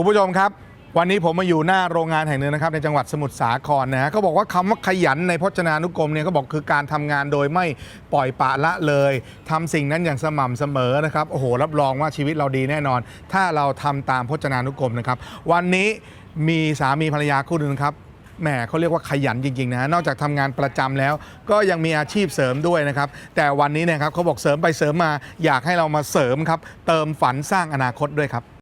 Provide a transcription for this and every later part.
คุณผู้ชมครับ วันนี้ผมมาอยู่หน้าโรงงานแห่งหนึ่งนะครับในจังหวัดสมุทรสาครนะฮะเขาบอกว่าคำว่าขยันในพจนานุกรมเนี่ยเขาบอกคือการทำงานโดยไม่ปล่อยปละละเลยทำสิ่งนั้นอย่างสม่ำเสมอนะครับโอ้โหรับรองว่าชีวิตเราดีแน่นอน ถ้าเราทำตามพจนานุกรมนะครับ วันนี้มีสามีภรรยาคู่หนึ่งครับ แหมเขาเรียกว่าขยันจริงๆนะฮะนอกจากทำงานประจำแล้ว ก็ยังมีอาชีพเสริมด้วยนะครับ แต่วันนี้เนะครับเขาบอกเสริมไปเสริมมาอยากให้เรามาเสริมครับ เติมฝันสร้างอนาคตด้วยครับ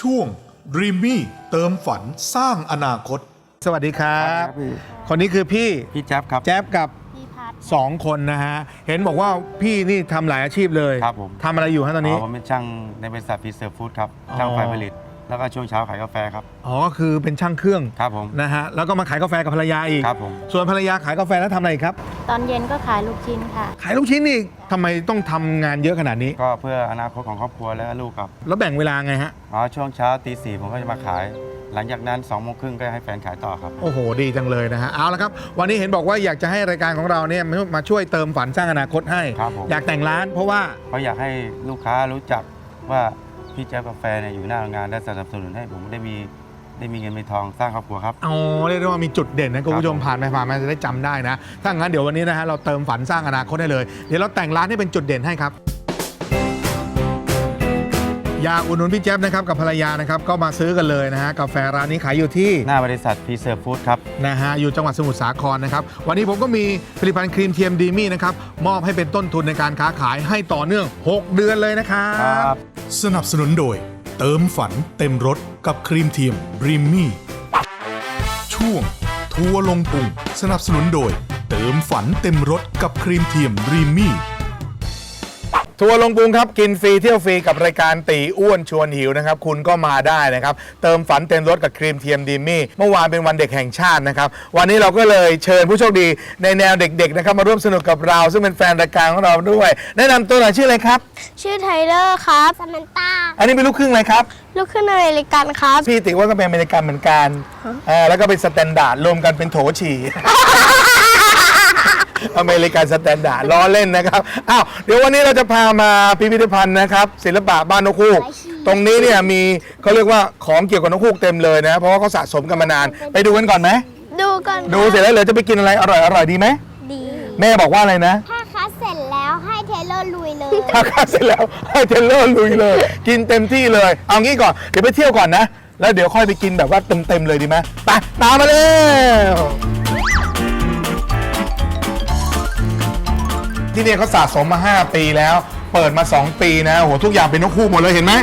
ช่วง Dreamy เติมฝันสร้างอนาคต สวัสดีครับ ครับพี่คนนี้คือพี่พี่แจ๊บครับ แจ๊บกับพี่พัด2คนนะฮะ เห็นบอกว่าพี่นี่ทำหลายอาชีพเลยครับผม ทำอะไรอยู่ฮะตอนนี้ผมเป็นช่างในบริษัทพีเซอร์ฟู้ดครับอ๋อช่างไฟผลิต แล้วก็ช่วงเช้าขายกาแฟครับ อ๋อคือเป็นช่างเครื่องครับผม นะฮะแล้วก็มาขายกาแฟกับภรรยาอีก ครับผม ส่วนภรรยาขายกาแฟแล้วทำอะไรอีกครับ ตอนเย็นก็ขายลูกชิ้นค่ะ ขายลูกชิ้นนี่ทำไมต้องทำงานเยอะขนาดนี้ ก็เพื่ออนาคตของครอบครัวและลูกครับ แล้วแบ่งเวลาไงฮะ อ๋อ ช่วงเช้าตีสี่ผมก็จะมาขาย หลังจากนั้น2องโมงครึ่งก็ให้แฟนขายต่อครับ โอ้โห ดีจังเลยนะฮะ เอาละครับ วันนี้เห็นบอกว่าอยากจะให้รายการของเราเนี่ยมามาช่วยเติมฝันสร้างอนาคตให้ ครับผม อยากแต่งร้านเพราะว่า เพราะอยากให้ลูกค้ารู้จักว่า พี่แจ๊บกาแฟเนี่ยอยู่หน้าโรงงานและสนับสนุนให้ผมได้มีได้มีเงินมีทองสร้างครอบครัวครับ อ๋อเรียกได้ว่ามีจุดเด่นนะคุณผู้ชมครับผมผ่านไปผ่านมาจะได้จำได้นะ ถ้างั้นเดี๋ยววันนี้นะฮะเราเติมฝันสร้างอนาคตได้เลย เดี๋ยวเราแต่งร้านให้เป็นจุดเด่นให้ครับ อยากอุดหนุนพี่แจ๊บนะครับกับภรรยานะครับก็มาซื้อกันเลยนะฮะกาแฟร้านนี้ขายอยู่ที่ หน้าบริษัทพีเซอร์ฟู้ดครับ นะฮะอยู่จังหวัดสมุทรสาครนะครับ วันนี้ผมก็มีผลิตภัณฑ์ครีมเทียมดีมี่นะครับ มอบให้เป็นต้นทุนในการค้าขายให้ต่อเนื่อง 6 เดือนเลยนะครับ สนับสนุนโดย เติมฝันเต็มรถกับครีมเทียมรีมมี่ ช่วง ทัวร์ลงพุงสนับสนุนโดย เติมฝันเต็มรถกับครีมเทียมรีมมี่ ทัวร์ลงกรุงครับ กินฟรีเที่ยวฟรีกับรายการตีอ้วนชวนหิวนะครับ คุณก็มาได้นะครับ เติมฝันเต็มรถกับครีมเทียมดีมี่เมื่อวานเป็นวันเด็กแห่งชาตินะครับ วันนี้เราก็เลยเชิญผู้โชคดีในแนวเด็กๆนะครับมาร่วมสนุกกับเรา ซึ่งเป็นแฟนรายการของเราด้วย แนะนำตัวหน่อยชื่ออะไรครับ ชื่อไทเลอร์ครับซามันตาอันนี้เป็นลูกครึ่งอะไรครับ ลูกขึ้นอเมริกันครับ พี่ติว่าก็เป็นอเมริกันเหมือนกันอ่าแล้วก็เป็นสแตนดาร์ดรวมกันเป็นโถฉี่ อเมริกันสแตนดาร์ดล้อเล่นนะครับอ้าวเดี๋ยววันนี้เราจะพามาพิพิธภัณฑ์นะครับ ศิลปะบ้านนกฮูกตรงนี้เนี่ยมีเขาเรียกว่าของเกี่ยวกับนกฮูกเต็มเลยนะ เพราะว่าเขาสะสมกันมานาน ไปดูกันก่อนไหมดูก่อนดูเสร็จแล้วเหลือจะไปกินอะไรอร่อยอร่อยดีไหมดีแม่บอกว่าอะไรนะ ถ้าคัสเสร็จแล้วให้เทเลอร์ลุยเลยถ้าคัดเสร็จแล้วให้เทรลเลอร์ลุยเลย กินเต็มที่เลย เอางี้ก่อนเดี๋ยวไปเที่ยวก่อนนะ แล้วเดี๋ยวค่อยไปกินแบบว่าเต็มๆเลยดีไหมไปตามมาเลย ที่เนี่ยเขาสะสมมา 5 ปีแล้ว เปิดมา 2 ปีนะโอ้โหทุกอย่างเป็นนกคู่หมดเลยเห็นไหม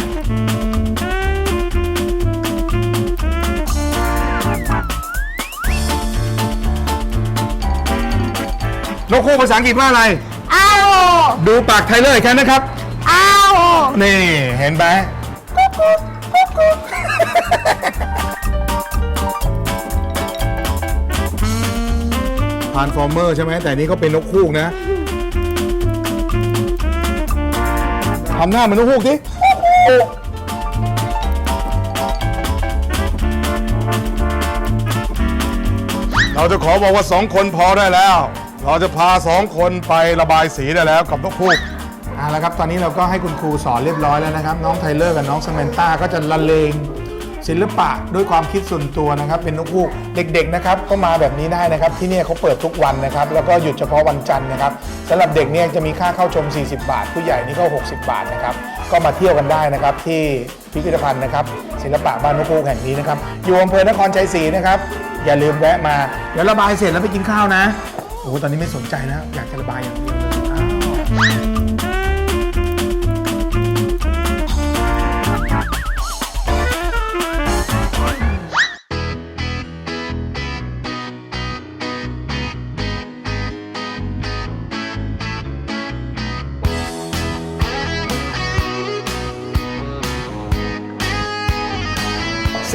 นกคู่ภาษาอังกฤษว่าอะไร อ้าวดูปากไทเลอร์อีกครั้งนะครับ อ้าวนี่เห็นไหมพานฟอร์เมอร์ใช่ไหมแต่นี่เขาเป็นนกฮูกนะ ทำหน้าเหมือนนกฮูกสิเราจะขอบอกว่าสองคนพอได้แล้ว เราจะพาสองคนไประบายสีได้แล้วกับนกฮูก เอาละครับ ตอนนี้เราก็ให้คุณครูสอนเรียบร้อยแล้วนะครับ น้องไทเลอร์กับน้องสแมนต้าก็จะละเลง ศิลปะด้วยความคิดส่วนตัวนะครับ เป็นนกฮูกเด็ก ๆ นะครับก็มาแบบนี้ได้นะครับ ที่เนี่ยเขาเปิดทุกวันนะครับ แล้วก็หยุดเฉพาะวันจันทร์นะครับสำหรับเด็กเนี่ยจะมีค่าเข้าชม 40 บาท ผู้ใหญ่นี่ก็ 60 บาทนะครับ ก็มาเที่ยวกันได้นะครับที่พิพิธภัณฑ์นะครับศิลปะบ้านนกฮูกแห่งนี้นะครับอยู่อำเภอนครชัยศรีนะครับอย่าลืมแวะมาเดี๋ยวระบายเสร็จแล้วไปกินข้าวนะโอ้โหตอนนี้ไม่สนใจแล้วอยากจะระบายอย่างเดียว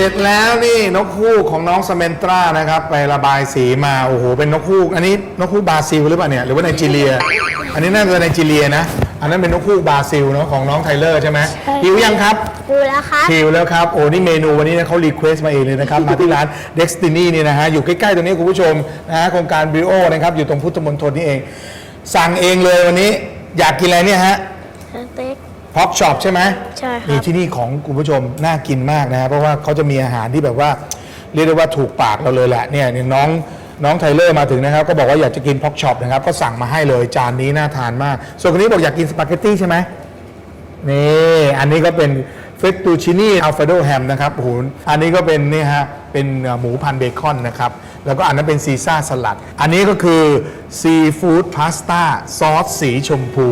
เสร็จแล้วนี่นกฮูกของน้องสเมนตรานะครับ ไประบายสีมาโอ้โหเป็นนกฮูกอันนี้นกฮูกบราซิลหรือเปล่าเนี่ยหรือว่าไนจีเรีย อันนี้น่าจะไนจีเรียนะ อันนั้นเป็นนกฮูกบราซิลเนาะของน้องไทเลอร์ใช่ไหมหิวยังครับดูแล้วครับหิวแล้วครับโอ้นี่เมนูวันนี้นะเขารีเควสต์มาเองเลยนะครับ มาที่ร้าน Destiny นี่นะฮะอยู่ใกล้ๆตรงนี้คุณผู้ชมนะฮะโครงการบริโอนะครับอยู่ตรงพุทธมณฑลนี่เอง สั่งเองเลยวันนี้อยากกินอะไรเนี่ยฮะสเต็ก พ็อกช็อปใช่ไหมใช่ครับนี่ที่นี่ของคุณผู้ชมน่ากินมากนะเพราะว่าเขาจะมีอาหารที่แบบว่าเรียกได้ว่าถูกปากเราเลยแหละเนี่ยเนี่ยน้องน้องไทเลอร์มาถึงนะครับ ก็บอกว่าอยากจะกินพ็อกช็อปนะครับ ก็สั่งมาให้เลยจานนี้น่าทานมาก ส่วนคนนี้บอกอยากกินสปาเกตตี้ใช่ไหม นี่อันนี้ก็เป็นเฟตตูชินี่อัลฟาโดแฮมนะครับโอ้โหอันนี้ก็เป็นนี่ฮะเป็นหมูพันเบคอนนะครับ แล้วก็อันนั้นเป็นซีซ่าสลัด อันนี้ก็คือซีฟู้ดพาสต้าซอสสีชมพู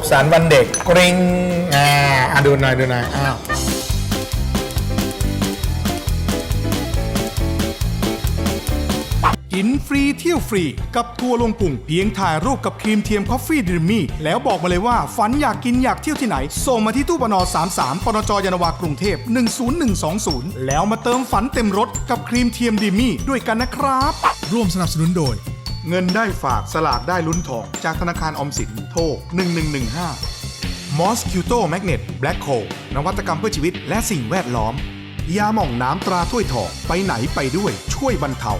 ขสันต์วันเด็กกริ๊งอ่าอะดูหน่อยดูหน่อยอ้าวกินฟรีเที่ยวฟรี กับทัวร์ลงปุ่งเพียงถ่ายรูปกับครีมเทียมคอฟฟี่ดิมมี่ แล้วบอกมาเลยว่า ฝันอยากกินอยากเที่ยวที่ไหน ส่งมาที่ตู้ปน33ปนจยานนาวากรุงเทพ 10120 แล้วมาเติมฝันเต็มรถกับครีมเทียมดิมมี่ด้วยกันนะครับ ร่วมสนับสนุนโดย เงินได้ฝากสลากได้ลุ้นทอง จากธนาคารออมสินโทร 1115มอสคิวโตแมกเนตแบล็คโคนวัตกรรมเพื่อชีวิตและสิ่งแวดล้อม ยาหม่องน้ำตราถ้วยทองไปไหนไปด้วยช่วยบรรเทา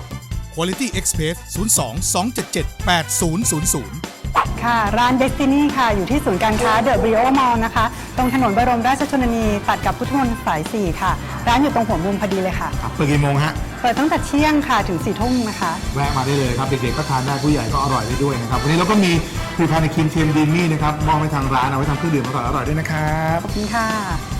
Quality Express 02 277 8000ค่ะร้าน Destiny ค่ะ อยู่ที่ศูนย์การค้าเดอะบริโอมอลนะคะ ตรงถนนบรมราชชนนี ตัดกับพุทธมณฑลสาย 4 ค่ะ ร้านอยู่ตรงหัวมุมพอดีเลยค่ะครับเปิดกี่โมงฮะ เปิดตั้งแต่เที่ยงค่ะถึง4ทุ่มนะคะ แวะมาได้เลยครับเด็กๆก็ทานได้ผู้ใหญ่ก็อร่อยได้ด้วยนะครับวันนี้เราก็มีผลิตภัณฑ์ในครีมเทียมดีมี่นะครับมอบให้ทางร้านเอาไว้ทำเครื่องดื่มอร่อยๆด้วยนะครับ ขอบคุณค่ะ